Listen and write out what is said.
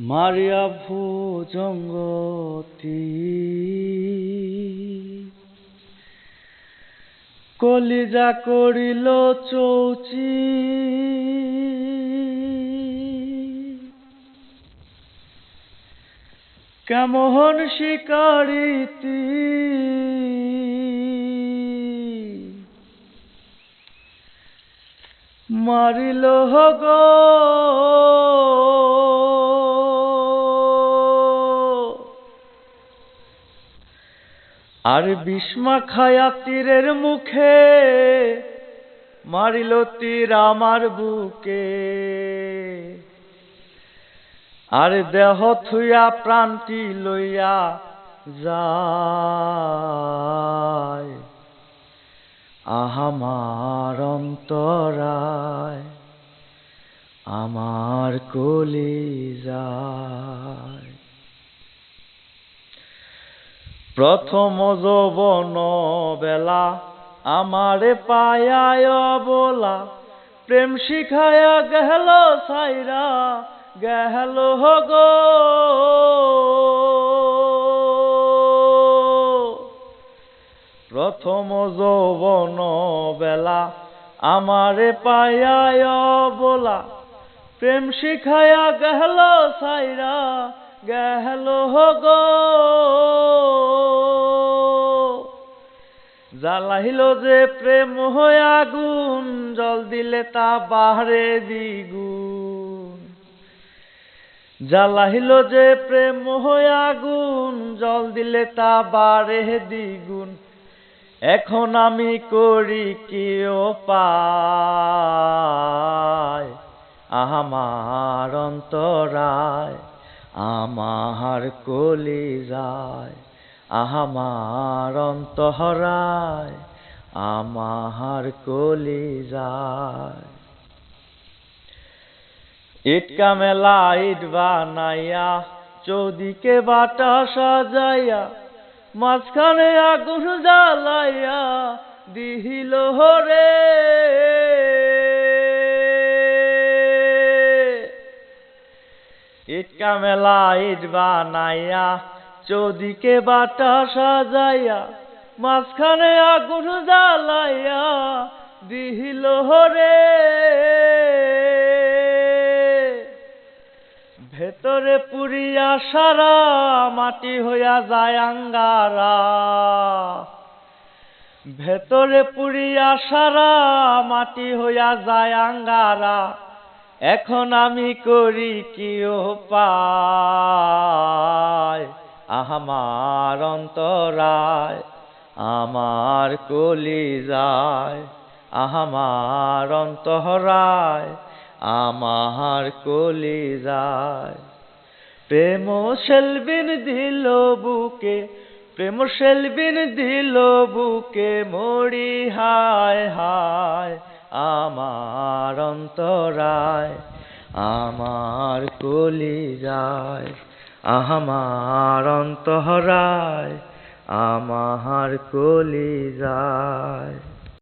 মারিয়া ভুজঙ্গতি কলিজা করিল চৌচি। কেমন শিকারিতি। মারিল গো আর বিস্মা খায়া তীরের মুখে মারিল তীর আমার বুকে। আর দেহ থুয়া প্রাণটি লইয়া যায়। আহামার অন্তরায়, আমার কলি যায় প্রথম যৌবন বেলা, আমারে পায়ায় বলা। প্রেম শিখায়া গেল সাইরা, গেল গো প্রথম যৌবন বেলা, আমারে পায়ায় বলা। প্রেম শিখায়া গেল সাইরা গেল গো। জ্বালাইল যে প্রেম হয়ে আগুন, জল দিলে তা বাহারে দ্বিগুণ। জ্বালাইল যে প্রেম হয়ে আগুন, জল দিলে তা বাড়ে দ্বিগুণ। এখন আমি করি কি পায় আমার অন্তরায় আমার কলি যায় আমার অন্তহরায় আমার কলি যায়। ইটকা মেলা ইট বানাইয়া, চৌদিকে বাটা সাজাইয়া, মাঝখানে আগুন জ্বালাইয়া, দিহিল হরে। ইটকা মেলা ইট বানাইয়া, চৌদিকে বাটা সাজাইয়া, মাঝখানে আগুন জ্বালাইয়া দিহিল হরে। ভেতরে পুরিয়া সারা মাটি হইয়া যায় আঙ্গারা। ভেতরে পুরিয়া সারা মাটি হইয়া যায় আঙ্গারা। এখন আমি করি কি পায় আমার অন্তরায়, আমার কলি যায় আমার অন্তরায়, আমার কলি যায় প্রেম সেলবিন দিল বুকে, প্রেম সেলবিন দিল বুকে, মরি হায় হায়। আমার অন্তরায় আমার কলি যায় আমার অন্তরায় আমার কলি যায়